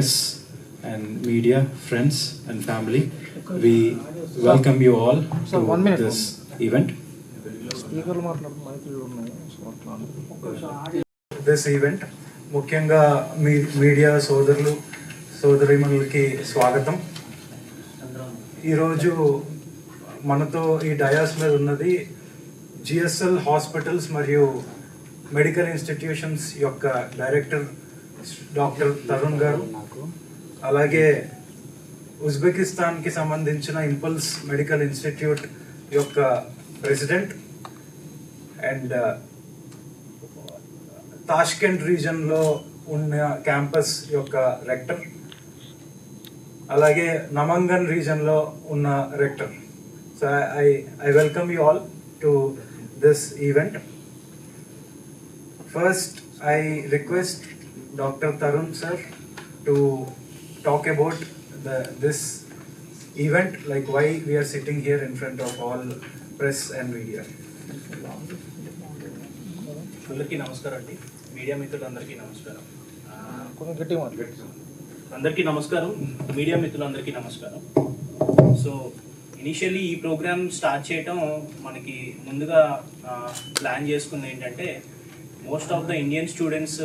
press and media, friends and family. We welcome you all Sir, to one minute. this event. This event ముఖ్యంగా మీ media సోదరులు సోదరిమణులకి స్వాగతం ఈరోజు మనతో ఈ డయాస్ మీద ఉన్నది జిఎస్ఎల్ హాస్పిటల్స్ మరియు మెడికల్ ఇన్స్టిట్యూషన్స్ యొక్క డైరెక్టర్ డాక్టర్ తరుణ్ గారు అలాగే ఉజ్బెకిస్తాన్కి సంబంధించిన ఇంపల్స్ మెడికల్ ఇన్స్టిట్యూట్ యొక్క ప్రెసిడెంట్ అండ్ uh, తాష్కెంట్ రీజన్లో ఉన్న క్యాంపస్ యొక్క రెక్టర్ అలాగే నమంగన్ రీజన్లో ఉన్న rector. So I I welcome you all to this event first I request doctor Tarun sir to talk about the this event like why we are sitting here in front of all press and media అందరికీ నమస్కారం అండి. Media మిత్రులందరికీ నమస్కారం. అందరికీ నమస్కారం. Media మిత్రులందరికీ నమస్కారం. So initially ఈ ప్రోగ్రామ్ స్టార్ట్ చేయటం మనకి ముందుగా ప్లాన్ చేసుకుంది ఏంటంటే most of the Indian students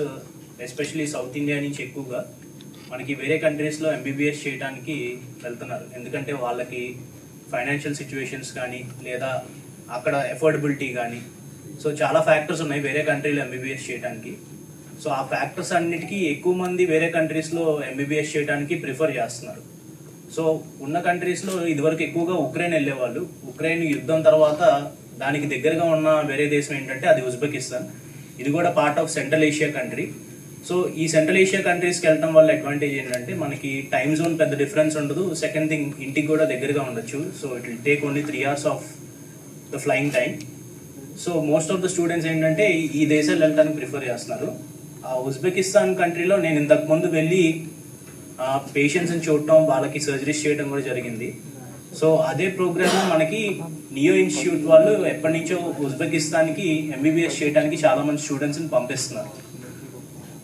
especially south India నుంచి ఎక్కువగా మనకి వేరే కంట్రీస్లో ఎంబీబీఎస్ చేయడానికి వెళ్తున్నారు. ఎందుకంటే వాళ్ళకి ఫైనాన్షియల్ సిచ్యువేషన్స్ కానీ లేదా అక్కడ ఎఫోర్డబిలిటీ కానీ సో చాలా ఫ్యాక్టర్స్ ఉన్నాయి వేరే కంట్రీలో ఎంబీబీఎస్ చేయడానికి సో ఆ ఫ్యాక్టర్స్ అన్నిటికీ ఎక్కువ మంది వేరే కంట్రీస్లో ఎంబీబీఎస్ చేయడానికి ప్రిఫర్ చేస్తున్నారు. సో ఉన్న కంట్రీస్లో ఇదివరకు ఎక్కువగా ఉక్రెయిన్ వెళ్ళేవాళ్ళు. ఉక్రెయిన్ యుద్ధం తర్వాత దానికి దగ్గరగా ఉన్న వేరే దేశం ఏంటంటే అది ఉజ్బెకిస్తాన్ ఇది కూడా part of central Asia country so ఈ సెంట్రల్ ఏషియా కంట్రీస్కి వెళ్ళడం వల్ల అడ్వాంటేజ్ ఏంటంటే మనకి టైం జోన్ పెద్ద డిఫరెన్స్ ఉండదు. సెకండ్ థింగ్ ఇంటికి కూడా దగ్గరగా ఉండొచ్చు. So it will take only three hours of the flying time so most of the students ఏంటంటే ఈ- దేశాలు వెళ్ళడానికి ప్రిఫర్ చేస్తున్నారు. ఆ ఉజ్బెకిస్తాన్ కంట్రీలో నేను ఇంతకు ముందు వెళ్ళి పేషెంట్స్ని చూడటం వాళ్ళకి సర్జరీస్ చేయడం కూడా జరిగింది. సో అదే ప్రోగ్రామ్ మనకి నియో ఇన్స్టిట్యూట్ వాళ్ళు ఎప్పటి నుంచో ఉజ్బెకిస్తాన్కి ఎంబీబీఎస్ చేయడానికి చాలామంది స్టూడెంట్స్ని పంపిస్తున్నారు.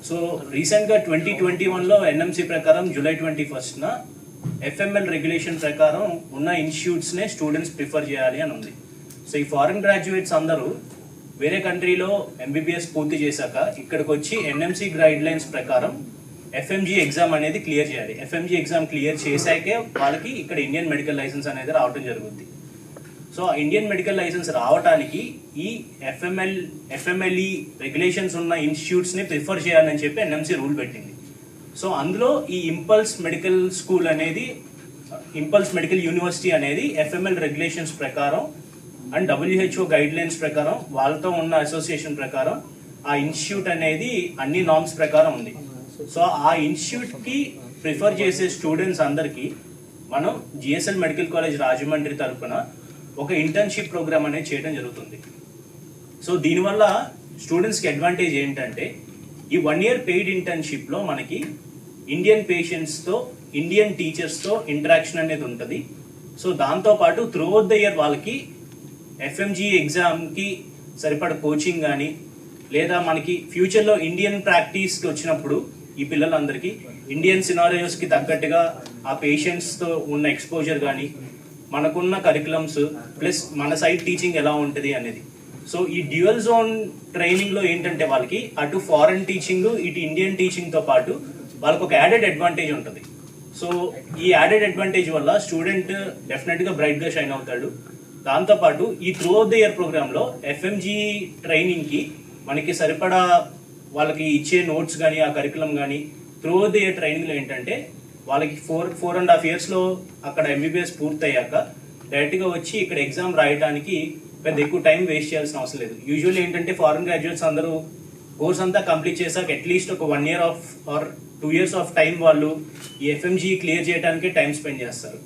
సో రీసెంట్గా ట్వంటీ ట్వంటీ వన్లో ఎన్ఎంసీ ప్రకారం జూలై ట్వంటీ ఫస్ట్న ఎఫ్ఎంఎల్ రెగ్యులేషన్ ప్రకారం ఉన్న ఇన్స్టిట్యూట్స్నే స్టూడెంట్స్ ప్రిఫర్ చేయాలి అని ఉంది. సో ఈ ఫారిన్ గ్రాడ్యుయేట్స్ అందరూ వేరే కంట్రీలో ఎంబీబీఎస్ పూర్తి చేశాక ఇక్కడికి వచ్చి ఎన్ఎంసీ గైడ్ లైన్స్ ప్రకారం ఎఫ్ఎంజీ ఎగ్జామ్ అనేది క్లియర్ చేయాలి. ఎఫ్ఎంజీ ఎగ్జామ్ క్లియర్ చేశాకే వాళ్ళకి ఇక్కడ ఇండియన్ మెడికల్ లైసెన్స్ అనేది రావడం జరుగుతుంది సో ఆ ఇండియన్ మెడికల్ లైసెన్స్ రావడానికి ఈ ఎఫ్ఎంఎల్ ఎఫ్ఎంఎల్ఈ రెగ్యులేషన్స్ ఉన్న ఇన్స్టిట్యూట్స్ని ప్రిఫర్ చేయాలని చెప్పి ఎన్ఎంసీ రూల్ పెట్టింది. సో అందులో ఈ ఇంపల్స్ మెడికల్ స్కూల్ అనేది ఇంపల్స్ మెడికల్ యూనివర్సిటీ అనేది ఎఫ్ఎంఎల్ రెగ్యులేషన్స్ ప్రకారం అండ్ డబ్ల్యూహెచ్ఓ గైడ్ లైన్స్ ప్రకారం వాళ్ళతో ఉన్న అసోసియేషన్ ప్రకారం ఆ ఇన్స్టిట్యూట్ అనేది అన్ని నామ్స్ ప్రకారం ఉంది. సో ఆ ఇన్స్టిట్యూట్కి ప్రిఫర్ చేసే స్టూడెంట్స్ అందరికీ మనం జిఎస్ఎల్ మెడికల్ కాలేజ్ రాజమండ్రి తరపున ఒక ఇంటర్న్షిప్ ప్రోగ్రామ్ అనేది చేయడం జరుగుతుంది. సో దీనివల్ల స్టూడెంట్స్కి అడ్వాంటేజ్ ఏంటంటే ఈ వన్ ఇయర్ పెయిడ్ ఇంటర్న్షిప్లో మనకి ఇండియన్ పేషెంట్స్తో ఇండియన్ టీచర్స్తో ఇంటరాక్షన్ అనేది ఉంటుంది. సో దాంతోపాటు త్రూ అవుట్ ద ఇయర్ వాళ్ళకి ఎఫ్ఎంజీ ఎగ్జామ్కి సరిపడ కోచింగ్ కానీ లేదా మనకి ఫ్యూచర్లో ఇండియన్ ప్రాక్టీస్కి వచ్చినప్పుడు ఈ పిల్లలందరికీ ఇండియన్ సినారియోస్కి తగ్గట్టుగా ఆ పేషెంట్స్తో ఉన్న ఎక్స్పోజర్ కానీ మనకున్న కరికులమ్స్ ప్లస్ మన సైడ్ టీచింగ్ ఎలా ఉంటుంది అనేది. సో ఈ డ్యూయల్ జోన్ ట్రైనింగ్లో ఏంటంటే వాళ్ళకి అటు ఫారెన్ టీచింగ్ ఇటు ఇండియన్ టీచింగ్తో పాటు వాళ్ళకి ఒక యాడెడ్ అడ్వాంటేజ్ ఉంటుంది. సో ఈ యాడెడ్ అడ్వాంటేజ్ వల్ల స్టూడెంట్ డెఫినెట్గా బ్రైట్గా షైన్ అవుతాడు. దాంతోపాటు ఈ త్రూ అవుట్ ద ఇయర్ ప్రోగ్రాంలో ఎఫ్ఎంజీ ట్రైనింగ్కి మనకి సరిపడా వాళ్ళకి ఇచ్చే నోట్స్ కానీ ఆ కరికులం కానీ త్రూ అవుట్ ద ఇయర్ ట్రైనింగ్లో ఏంటంటే వాళ్ళకి ఫోర్ ఫోర్ అండ్ హాఫ్ ఇయర్స్లో అక్కడ ఎంబీబీఎస్ పూర్తయ్యాక డైరెక్ట్గా వచ్చి ఇక్కడ ఎగ్జామ్ రాయడానికి పెద్ద ఎక్కువ టైం వేస్ట్ చేయాల్సిన అవసరం లేదు. యూజువల్లీ ఏంటంటే ఫారెన్ గ్రాడ్యుయేట్స్ అందరూ కోర్స్ అంతా కంప్లీట్ చేశాక అట్లీస్ట్ ఒక one year of or two years of time వాళ్ళు ఈ ఎఫ్ఎంజీ క్లియర్ చేయడానికి టైం స్పెండ్ చేస్తారు.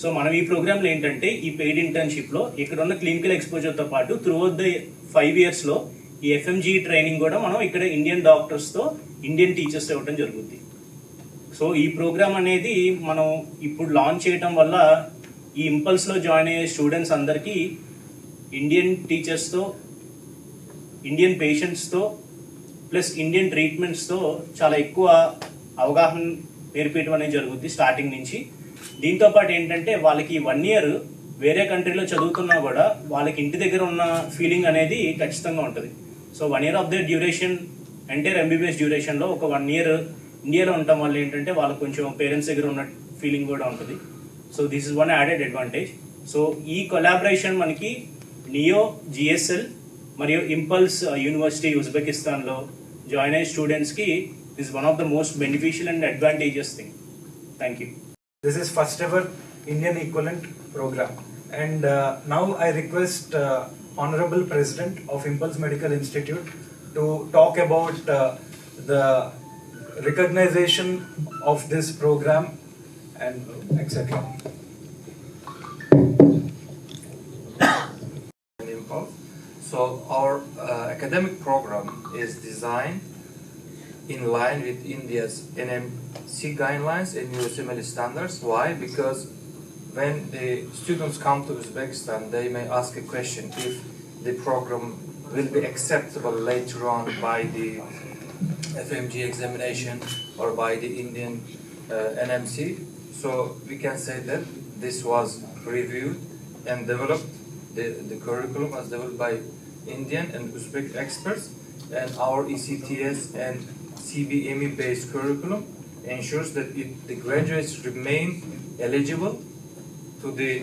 సో మనం ఈ ప్రోగ్రాంలో ఏంటంటే ఈ పెయిడ్ ఇంటర్న్షిప్లో ఇక్కడ ఉన్న క్లినికల్ ఎక్స్పోజర్తో పాటు త్రూ అవుట్ ద ఫైవ్ ఇయర్స్లో ఈ ఎఫ్ఎంజీ ట్రైనింగ్ కూడా మనం ఇక్కడ ఇండియన్ డాక్టర్స్తో ఇండియన్ టీచర్స్ ఇవ్వడం జరుగుతుంది సో ఈ ప్రోగ్రామ్ అనేది మనం ఇప్పుడు లాంచ్ చేయటం వల్ల ఈ ఇంపల్స్లో జాయిన్ అయ్యే స్టూడెంట్స్ అందరికీ ఇండియన్ టీచర్స్తో ఇండియన్ పేషెంట్స్తో ప్లస్ ఇండియన్ ట్రీట్మెంట్స్తో చాలా ఎక్కువ అవగాహన నేర్పించడం అనేది జరుగుద్ది స్టార్టింగ్ నుంచి. దీంతో పాటు ఏంటంటే వాళ్ళకి వన్ ఇయర్ వేరే కంట్రీలో చదువుతున్నా కూడా వాళ్ళకి ఇంటి దగ్గర ఉన్న ఫీలింగ్ అనేది ఖచ్చితంగా ఉంటుంది. So one year of the duration entire MBBS డ్యూరేషన్లో ఒక వన్ ఇయర్ ఇండియాలో ఉండటం వల్ల ఏంటంటే వాళ్ళకి కొంచెం పేరెంట్స్ దగ్గర ఉన్న ఫీలింగ్ కూడా ఉంటుంది. So this is one added advantage so ఈ కొలాబరేషన్ మనకి నియో జిఎస్ఎల్ మరియు ఇంపల్స్ యూనివర్సిటీ ఉజ్బెకిస్తాన్లో జాయిన్ అయ్యే స్టూడెంట్స్కి is one of the most beneficial and advantages thing thank you this is first ever Indian equivalent program And uh, now I request uh, Honorable President of Impulse Medical Institute to talk about uh, the recognition of this program and etc. So our uh, academic program is designed in line with India's NMC guidelines and USMLE standards. Why? Because when the students come to Uzbekistan, they may ask a question if the program will be acceptable later on by the FMG examination or by the Indian uh, NMC. So we can say that this was reviewed and developed. The, the curriculum was developed by Indian and Uzbek experts, and our ECTS and CBME based curriculum ensures that it, the graduates remain eligible to the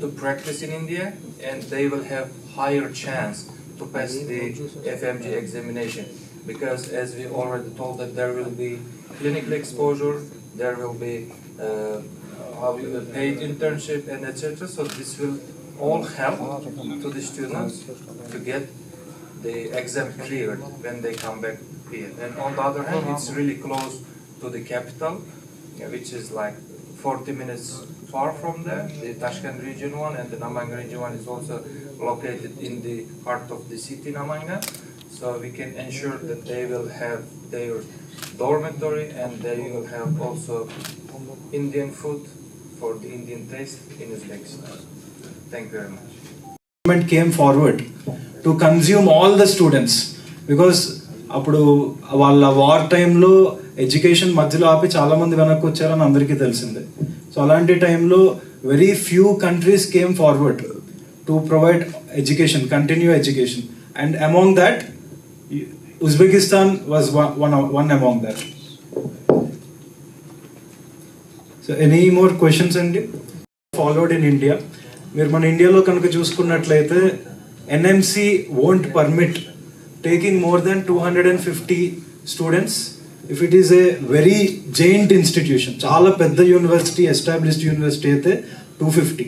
to practice in India, and they will have higher chance to pass the FMG examination. Because as we already told that there will be clinical exposure, there will be uh, paid internship and etc. So this will all help to the students to get the exam cleared when they come back here. And on the other hand, it's really close to the capital, which is like 40 minutes far from there. The Tashkent region one and the Namanga region one is also located in the heart of the city Namanga. So we can ensure that they will have their dormitory and they will have also Indian food for the Indian taste in Uzbekistan. Thank you very much. government came forward to consume all the students because అప్పుడు వాళ్ళ war టైంలో education మధ్యలో ఆపి చాలా మంది వెనక్కి వచ్చారని అందరికీ తెలిసిందే సో అలాంటి టైంలో very few countries came forward to provide education continue education and among that Uzbekistan one, one one among that so any more questions అండి ఫాలోడ్ ఇన్ ఇండియా మీరు మన ఇండియాలో కనుక చూసుకున్నట్లయితే NMC won't permit taking more than two hundred and fifty students if it is a very giant institution చాలా పెద్ద university established university అయితే two fifty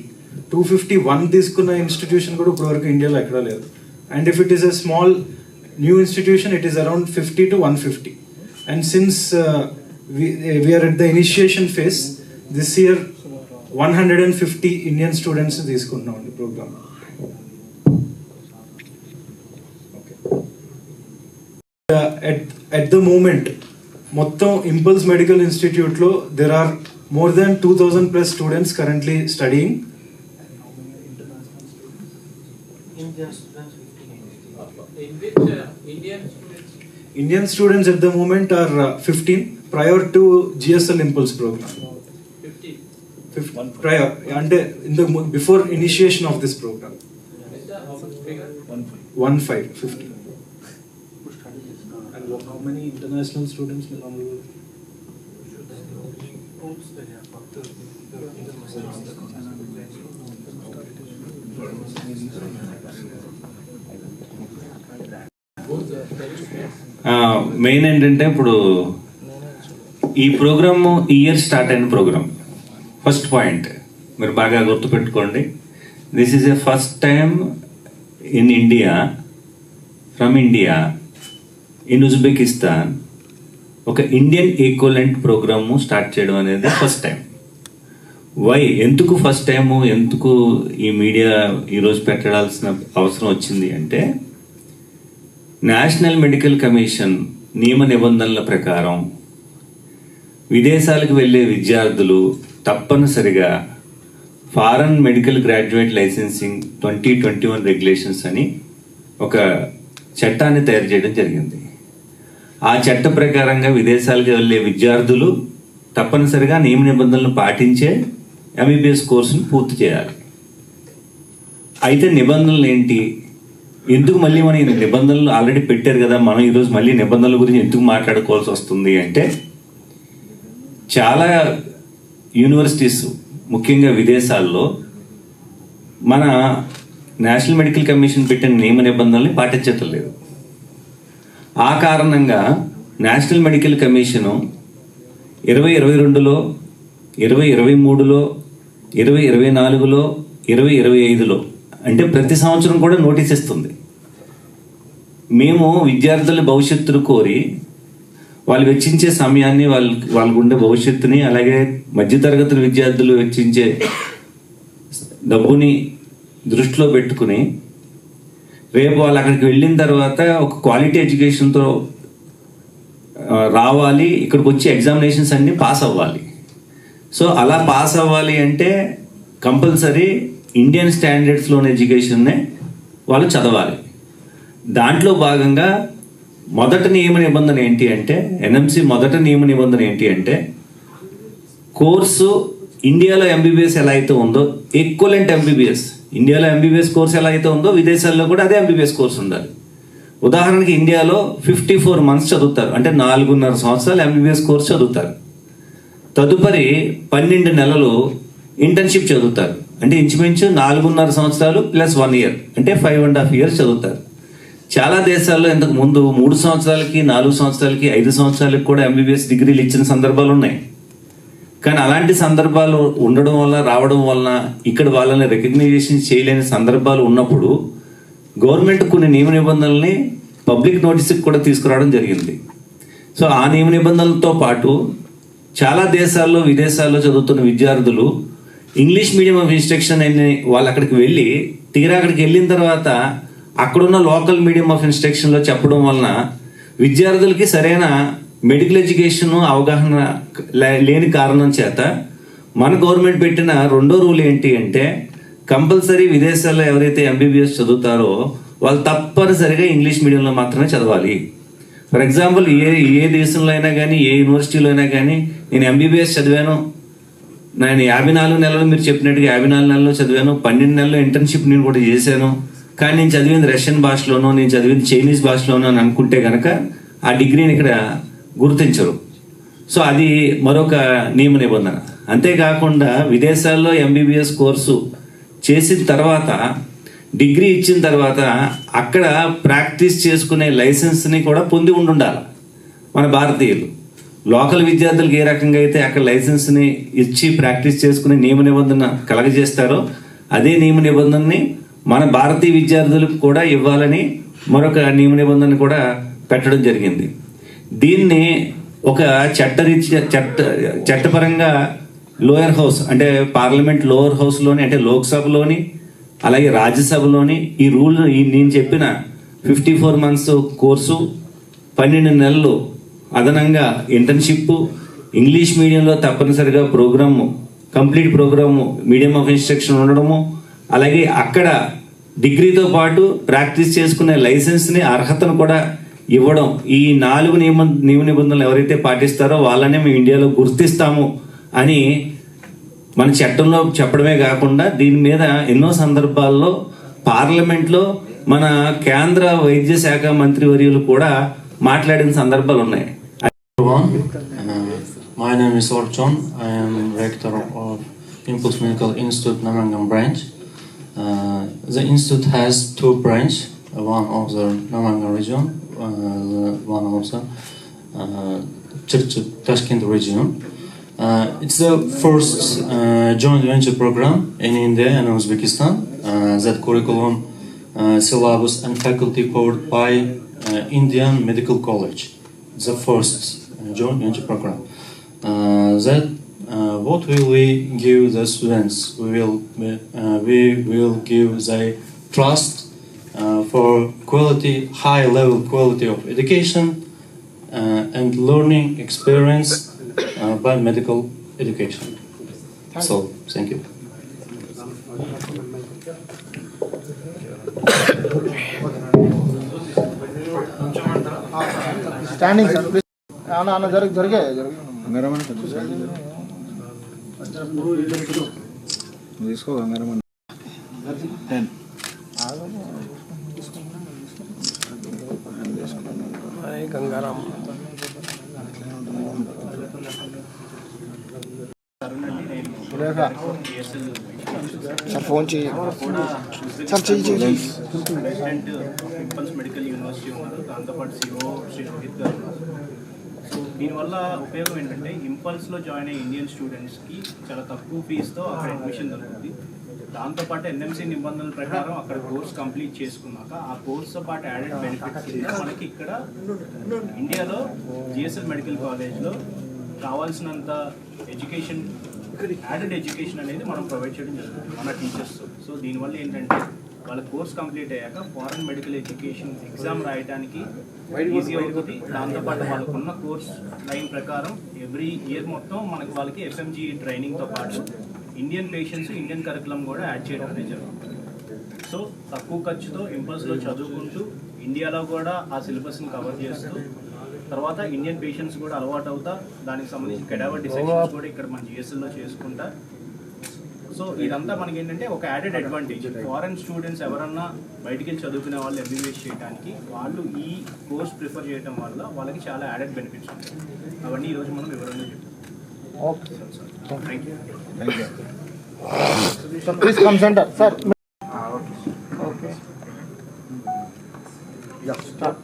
two fifty one తీసుకున్న ఇన్స్టిట్యూషన్ కూడా ఇప్పటివరకు ఇండియాలో ఎక్కడా లేదు. And if it is a small new institution it is around fifty to one fifty and since we're at the initiation phase this year one hundred and fifty Indian students తీసుకుంటున్నాం అండి programme at the moment మొత్తం impulse medical ఇన్స్టిట్యూట్లో there are more than two thousand plus students currently studying Indian students? Indian students at the moment are uh, 15 prior to GSL Impulse program. 15? 15 prior, under, uh, in the, before initiation of this program. One five, 15. And how many international students will enroll? Thank. Main ఏంటంటే ఇప్పుడు ఈ program year start అయిన program first point మీరు బాగా గుర్తుపెట్టుకోండి. This is a first time in India from India in Uzbekistan ఒక Indian equivalent program start చేయడం అనేది ఫస్ట్ టైం వై ఎందుకు ఫస్ట్ టైము ఎందుకు ఈ మీడియా ఈరోజు పెట్టడాల్సిన అవసరం వచ్చింది అంటే నేషనల్ మెడికల్ కమిషన్ నియమ నిబంధనల ప్రకారం విదేశాలకు వెళ్ళే విద్యార్థులు తప్పనిసరిగా foreign medical graduate licensing twenty twenty one regulations అని ఒక చట్టాన్ని తయారు చేయడం జరిగింది. ఆ చట్ట ప్రకారంగా విదేశాలకు వెళ్ళే విద్యార్థులు తప్పనిసరిగా నియమ నిబంధనలు పాటించే ఎంబీబీఎస్ కోర్సును పూర్తి చేయాలి. అయితే నిబంధనలు ఏంటి? ఎందుకు మళ్ళీ మనం ఈ నిబంధనలు ఆల్రెడీ పెట్టారు కదా? మనం ఈరోజు మళ్ళీ నిబంధనల గురించి ఎందుకు మాట్లాడుకోవాల్సి వస్తుంది అంటే చాలా యూనివర్సిటీస్ ముఖ్యంగా విదేశాల్లో మన నేషనల్ మెడికల్ కమిషన్ పెట్టిన నియమ నిబంధనల్ని పాటించటం లేదు. ఆ కారణంగా నేషనల్ మెడికల్ కమిషను ఇరవై ఇరవై రెండులో ఇరవై ఇరవై మూడులో ఇరవై ఇరవై నాలుగులో ఇరవై ఇరవై ఐదులో అంటే ప్రతి సంవత్సరం కూడా నోటీస్ ఇస్తుంది. మేము విద్యార్థుల భవిష్యత్తును కోరి వాళ్ళు వెచ్చించే సమయాన్ని వాళ్ళ వాళ్ళకు ఉండే భవిష్యత్తుని అలాగే మధ్యతరగతుల విద్యార్థులు వెచ్చించే డబ్బుని దృష్టిలో పెట్టుకుని రేపు వాళ్ళు అక్కడికి వెళ్ళిన తర్వాత ఒక క్వాలిటీ ఎడ్యుకేషన్తో రావాలి ఇక్కడికి వచ్చి ఎగ్జామినేషన్స్ అన్నీ పాస్ అవ్వాలి. సో అలా పాస్ అవ్వాలి అంటే కంపల్సరీ ఇండియన్ స్టాండర్డ్స్లోని ఎడ్యుకేషన్నే వాళ్ళు చదవాలి. దాంట్లో భాగంగా మొదటి నియమ నిబంధన ఏంటి అంటే ఎన్ఎంసి మొదటి నియమ నిబంధన ఏంటి అంటే కోర్సు ఇండియాలో ఎంబీబీఎస్ ఎలా అయితే ఉందో ఎక్వలెంట్ ఎంబీబీఎస్ ఇండియాలో ఎంబీబీఎస్ కోర్స్ ఎలా అయితే ఉందో విదేశాల్లో కూడా అదే ఎంబీబీఎస్ కోర్స్ ఉండాలి. ఉదాహరణకి ఇండియాలో ఫిఫ్టీ ఫోర్ మంత్స్ చదువుతారు. అంటే నాలుగున్నర సంవత్సరాలు ఎంబీబీఎస్ కోర్స్ చదువుతారు. తదుపరి పన్నెండు నెలలు ఇంటర్న్షిప్ చదువుతారు. అంటే ఇంచుమించు నాలుగున్నర సంవత్సరాలు ప్లస్ వన్ ఇయర్ అంటే ఫైవ్ అండ్ హాఫ్ ఇయర్స్ చదువుతారు. చాలా దేశాల్లో ఇంతకు ముందు మూడు సంవత్సరాలకి నాలుగు సంవత్సరాలకి ఐదు సంవత్సరాలకి కూడా ఎంబీబీఎస్ డిగ్రీలు ఇచ్చిన సందర్భాలు ఉన్నాయి. కానీ అలాంటి సందర్భాలు ఉండడం వల్ల రావడం వలన ఇక్కడ వాళ్ళని రికగ్నైజేషన్ చేయలేని సందర్భాలు ఉన్నప్పుడు గవర్నమెంట్ కొన్ని నియమ నిబంధనల్ని పబ్లిక్ నోటీస్కి కూడా తీసుకురావడం జరిగింది. సో ఆ నియమ నిబంధనలతో పాటు చాలా దేశాల్లో విదేశాల్లో చదువుతున్న విద్యార్థులు ఇంగ్లీష్ మీడియం ఆఫ్ ఇన్స్ట్రక్షన్ అని వాళ్ళు అక్కడికి వెళ్ళి తీరా అక్కడికి వెళ్ళిన తర్వాత అక్కడున్న లోకల్ మీడియం ఆఫ్ ఇన్స్ట్రక్షన్లో చెప్పడం వలన విద్యార్థులకి సరైన మెడికల్ ఎడ్యుకేషన్ అవగాహన లేని కారణం చేత మన గవర్నమెంట్ పెట్టిన రెండో రూల్ ఏంటి అంటే కంపల్సరీ విదేశాల్లో ఎవరైతే ఎంబీబీఎస్ చదువుతారో వాళ్ళు తప్పనిసరిగా ఇంగ్లీష్ మీడియంలో మాత్రమే చదవాలి. ఫర్ ఎగ్జాంపుల్ ఏ ఏ దేశంలో అయినా కానీ ఏ యూనివర్సిటీలో అయినా కానీ నేను ఎంబీబీఎస్ చదివాను నేను యాభై నాలుగు నెలలు మీరు చెప్పినట్టుగా యాభై నాలుగు నెలలు చదివాను పన్నెండు నెలలు ఇంటర్న్షిప్ నేను కూడా చేశాను. కానీ నేను చదివింది రష్యన్ భాషలోనో నేను చదివింది చైనీస్ భాషలోనో అని అనుకుంటే కనుక ఆ డిగ్రీని ఇక్కడ గుర్తించరు. సో అది మరొక నియమ నిబంధన. అంతేకాకుండా విదేశాల్లో ఎంబీబీఎస్ కోర్సు చేసిన తర్వాత డిగ్రీ ఇచ్చిన తర్వాత అక్కడ ప్రాక్టీస్ చేసుకునే లైసెన్స్ని కూడా పొంది ఉండాలి మన భారతీయులు. లోకల్ విద్యార్థులకు ఏ రకంగా అయితే అక్కడ లైసెన్స్ని ఇచ్చి ప్రాక్టీస్ చేసుకుని నియమ నిబంధన కలగజేస్తారో అదే నియమ నిబంధనని మన భారతీయ విద్యార్థులకు కూడా ఇవ్వాలని మరొక నియమ నిబంధన కూడా పెట్టడం జరిగింది. దీన్ని ఒక చట్టరీత్యా చట్ట చట్టపరంగా లోయర్ హౌస్ అంటే పార్లమెంట్ లోయర్ హౌస్లోని అంటే లోక్సభలోని అలాగే రాజ్యసభలోని ఈ రూల్ ఈ నేను చెప్పిన ఫిఫ్టీ ఫోర్ మంత్స్ కోర్సు పన్నెండు నెలలు అదనంగా ఇంటర్న్షిప్ ఇంగ్లీష్ మీడియంలో తప్పనిసరిగా program complete program medium of instruction ఉండడము అలాగే అక్కడ డిగ్రీతో పాటు ప్రాక్టీస్ చేసుకునే లైసెన్స్ని అర్హతను కూడా ఇవ్వడం ఈ నాలుగు నియమ నియమ నిబంధనలు ఎవరైతే పాటిస్తారో వాళ్ళనే మేము ఇండియాలో గుర్తిస్తాము అని మన చట్టంలో చెప్పడమే కాకుండా దీని మీద ఎన్నో సందర్భాల్లో పార్లమెంట్లో మన కేంద్ర వైద్య శాఖ మంత్రి వర్యులు కూడా మాట్లాడిన సందర్భాలు ఉన్నాయి. Uh, my name is Orchon. I am rector of Impulse Medical Institute Namangan branch. Uh, the institute has two branches, one of the Namangan region, uh, one of the uh, Tashkent region. Uh, it's the first uh, joint venture program in India and Uzbekistan. Uh, that curriculum, uh, syllabus, and faculty powered by Indian Medical College the first join NG program. Uh, that uh, what will we give the students? We will uh, we will give the trust for quality, high level quality of education and learning experience by medical education. So thank you. standing. అన్న అన్న జరిగి జరిగే జరిగి తీసుకో Gangaramana ten Surekha sir phone చేయి sir చెయ్యి చెయ్యి president impulse medical university ఉన్నారు దాంతోపాటు సిఓ శ్రీ రోహిత్ గారు ఉన్నారు సో దీనివల్ల ఉపయోగం ఏంటంటే ఇంపల్స్లో జాయిన్ అయ్యే ఇండియన్ స్టూడెంట్స్కి చాలా తక్కువ ఫీజుతో అక్కడ అడ్మిషన్ దొరుకుతుంది. దాంతోపాటు ఎన్ఎంసీ నిబంధనల ప్రకారం అక్కడ కోర్స్ కంప్లీట్ చేసుకున్నాక ఆ కోర్స్తో పాటు యాడెడ్ బెనిఫిట్స్ మనకి ఇక్కడ ఇండియాలో జిఎస్ఎల్ మెడికల్ కాలేజ్లో కావాల్సినంత ఎడ్యుకేషన్ యాడెడ్ ఎడ్యుకేషన్ అనేది మనం ప్రొవైడ్ చేయడం జరుగుతుంది మన టీచర్స్ సో దీనివల్ల ఏంటంటే వాళ్ళ కోర్స్ కంప్లీట్ అయ్యాక ఫారెన్ మెడికల్ ఎడ్యుకేషన్ ఎగ్జామ్ రాయడానికి ఈజీ అవుతుంది. దాంతోపాటు వాళ్ళకున్న కోర్స్ లైన్ ప్రకారం ఎవ్రీ ఇయర్ మొత్తం మనకి వాళ్ళకి ఎఫ్ఎంజీ ట్రైనింగ్తో పాటు ఇండియన్ పేషెంట్స్ ఇండియన్ కరికులం కూడా యాడ్ చేయడం అనేది జరుగుతుంది. సో తక్కువ ఖర్చుతో ఇంపల్స్లో చదువుకుంటూ ఇండియాలో కూడా ఆ సిలబస్ని కవర్ చేస్తూ తర్వాత ఇండియన్ పేషెంట్స్ కూడా అలవాటు అవుతా. దానికి సంబంధించిన కెడావర్ డిసెక్షన్స్ కూడా ఇక్కడ మన జిఎస్ఎల్లో చేసుకుంటా. సో ఇదంతా మనకి ఏంటంటే ఒక యాడెడ్ అడ్వాంటేజ్ ఫారెన్ స్టూడెంట్స్ ఎవరన్నా బయటికి వెళ్ళి చదువుకునే వాళ్ళు ఎంబీబీఎస్ చేయడానికి వాళ్ళు ఈ కోర్స్ ప్రిఫర్ చేయడం వల్ల వాళ్ళకి చాలా యాడెడ్ బెనిఫిట్స్ ఉంటాయి. అవన్నీ ఈరోజు మనం వివరంగా చెప్తాం. Sir please come center sir okay start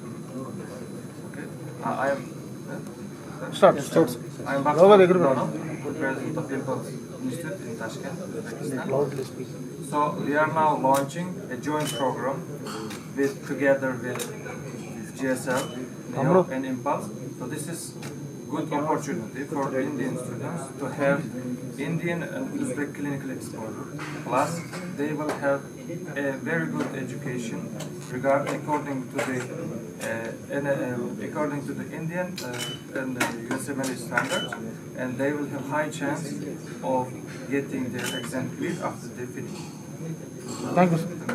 I am. Start am. Logo దగ్గర Bakshi Institute in Tashkent, Pakistan. So we are now launching a joint program with together with, with GSL, NEOP and Impulse. So this is good opportunity for Indian students to have Indian and Uzbek clinical exposure. Plus, they will have a very good education Regarding according to the uh, in, uh, according to the Indian uh, and Yosemite standards, and they will have high chance of getting their exam cleared after they finish. Thank you.